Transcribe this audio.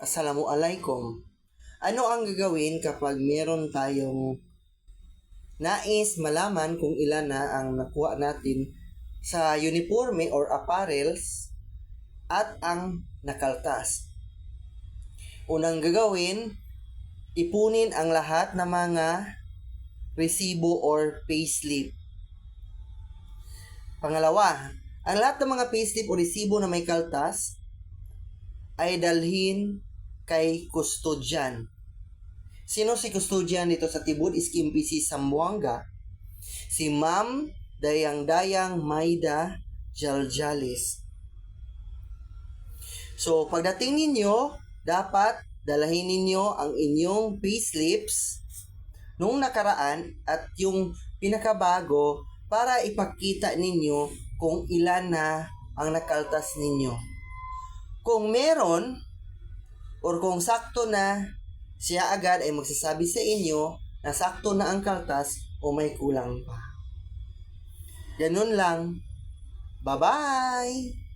Assalamualaikum. Ano ang gagawin kapag meron tayong nais malaman kung ilan na ang nakuha natin sa uniforme or apparels at ang nakaltas? Unang gagawin, ipunin ang lahat ng mga resibo or payslip. Pangalawa, ang lahat ng mga payslip o resibo na may kaltas ay dalhin kay kustodyan. Sino si kustodyan dito sa Tibud Iskimpi si Sambuanga? Si Ma'am Dayang-Dayang Maida Jaljalis. So, pagdating ninyo, dapat dalahin ninyo ang inyong payslips nung nakaraan at yung pinakabago para ipakita ninyo kung ilan na ang nakaltas ninyo. Kung meron, or kung sakto na, siya agad ay magsasabi sa inyo na sakto na ang kaltas o may kulang pa. Ganun lang. Bye-bye!